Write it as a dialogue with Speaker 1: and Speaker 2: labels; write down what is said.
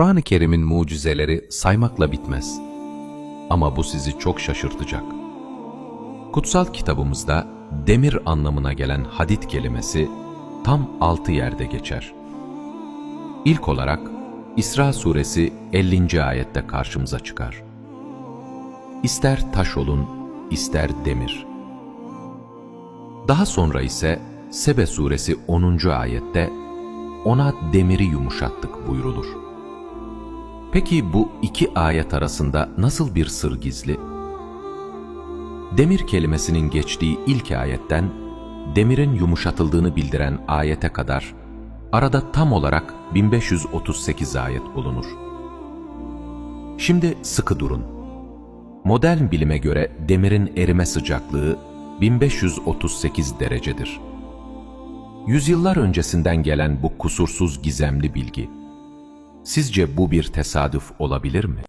Speaker 1: Kur'an-ı Kerim'in mucizeleri saymakla bitmez. Ama bu sizi çok şaşırtacak. Kutsal kitabımızda demir anlamına gelen hadit kelimesi tam altı yerde geçer. İlk olarak İsra suresi 50. ayette karşımıza çıkar. İster taş olun, ister demir. Daha sonra ise Sebe suresi 10. ayette ona demiri yumuşattık buyrulur. Peki bu iki ayet arasında nasıl bir sır gizli? Demir kelimesinin geçtiği ilk ayetten demirin yumuşatıldığını bildiren ayete kadar arada tam olarak 1538 ayet bulunur. Şimdi sıkı durun. Modern bilime göre demirin erime sıcaklığı 1538 derecedir. Yüzyıllar öncesinden gelen bu kusursuz gizemli bilgi, sizce bu bir tesadüf olabilir mi?